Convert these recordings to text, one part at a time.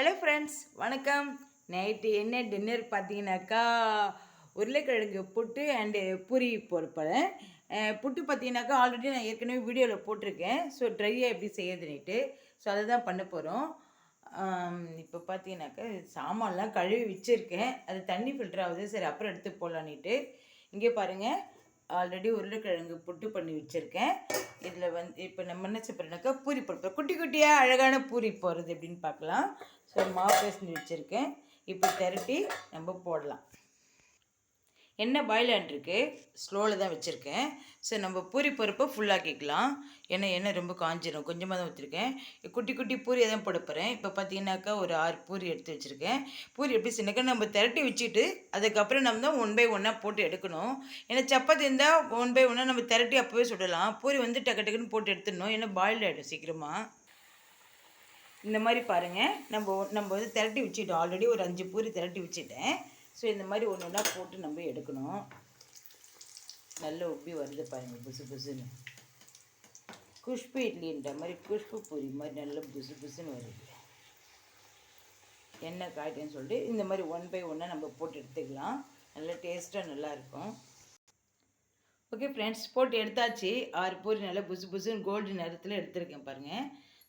Hello friends வணக்கம். Night என்ன dinner பார்த்தீங்கன்னாக்கா உருளைக்கிழங்கு புட்டு அண்டு பூரி பொறுப்பேன் புட்டு பார்த்தீங்கன்னாக்கா ஆல்ரெடி நான் ஏற்கனவே வீடியோவில் போட்டிருக்கேன். ஸோ ட்ரையாக எப்படி செய்யறதுன்னுட்டு ஸோ அதை தான் பண்ண போகிறோம் இப்போ பார்த்தீங்கன்னாக்கா சாமான்லாம் கழுவி வச்சுருக்கேன். அது தண்ணி ஃபில்டர் ஆகுது. சரி அப்புறம் எடுத்து போடலான்ட்டு இங்கே பாருங்கள் ஆல்ரெடி உருளைக்கிழங்கு புட்டு பண்ணி வச்சுருக்கேன். இதில் வந்து இப்போ நம்ம என்ன செய்யறோம்னாக்கா பூரி போடுறோம். குட்டி குட்டியாக அழகான பூரி போடுறது எப்படின்னு பார்க்கலாம். ஸோ மாவு பேசஞ்சு வச்சுருக்கேன். இப்போ திரட்டி நம்ம போடலாம். எண்ணெய் பாயில் ஆண்டிருக்கு ஸ்லோவில் தான் வச்சுருக்கேன். ஸோ நம்ம பூரி பருப்பை ஃபுல்லாக்கிக்கலாம் ஏன்னா எண்ணெய் ரொம்ப காஞ்சிடும் கொஞ்சமாக தான் வச்சுருக்கேன் குட்டி குட்டி பூரியை தான் போட போகிறேன் இப்போ பார்த்தீங்கன்னாக்கா ஒரு ஆறு பூரி எடுத்து வச்சுருக்கேன். பூரி எப்படி சின்னக்கா நம்ம திரட்டி வச்சுட்டு அதுக்கப்புறம் நம்ம தான் ஒன் பை ஒன்னாக போட்டு எடுக்கணும். ஏன்னா சப்பாத்தி இருந்தால் ஒன் பை ஒன்னாக நம்ம திரட்டி அப்போவே சுடலாம். பூரி வந்து டக்கு டக்குன்னு போட்டு எடுத்துடணும். ஏன்னா பாயில் ஆகிடும் சீக்கிரமாக இந்த மாதிரி பாருங்கள் நம்ம நம்ம வந்து திரட்டி வச்சுட்டோம். ஆல்ரெடி ஒரு அஞ்சு பூரி திரட்டி வச்சுட்டேன். ஸோ இந்த மாதிரி ஒன்று ஒன்றா போட்டு நம்ம எடுக்கணும். நல்ல உப்பி வருது பாருங்கள் புசு புசுன்னு. குஷ்பு இட்லின்ற மாதிரி குஷ்பு பூரி மாதிரி நல்ல புசு புசுன்னு வருது. என்ன காய்ட்டுன்னு சொல்லிட்டு இந்த மாதிரி ஒன் பை ஒன்னாக நம்ம போட்டு எடுத்துக்கலாம். நல்லா டேஸ்ட்டாக நல்லாயிருக்கும் ஓகே ஃப்ரெண்ட்ஸ் போட்டு எடுத்தாச்சு. ஆறு பூரி நல்லா புசு புசுன்னு கோல்டு நிறத்தில் எடுத்திருக்கேன் பாருங்கள்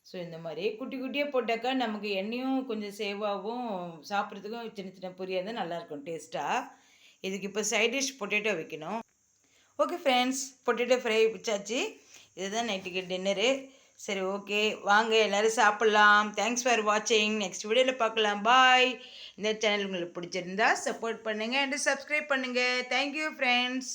ஸோ இந்த மாதிரி குட்டி குட்டியாக போட்டாக்கா நமக்கு எண்ணெயும் கொஞ்சம் சேவாகவும் சாப்பிட்றதுக்கும் சின்ன சின்ன பொரியாக இருந்தால் நல்லாயிருக்கும் டேஸ்ட்டாக இதுக்கு இப்போ சைட் டிஷ் பொட்டேட்டோ வைக்கணும். ஓகே ஃப்ரெண்ட்ஸ் பொட்டேட்டோ ஃப்ரை வச்சாச்சு. இதுதான் நைட்டுக்கு டின்னரு சரி ஓகே வாங்க எல்லோரும் சாப்பிட்லாம். தேங்க்ஸ் ஃபார் வாட்சிங் நெக்ஸ்ட் வீடியோவில் பார்க்கலாம். பாய் இந்த சேனல் உங்களுக்கு பிடிச்சிருந்தா சப்போர்ட் பண்ணுங்கள் அண்ட் சப்ஸ்கிரைப் பண்ணுங்கள் தேங்க்யூ ஃப்ரெண்ட்ஸ்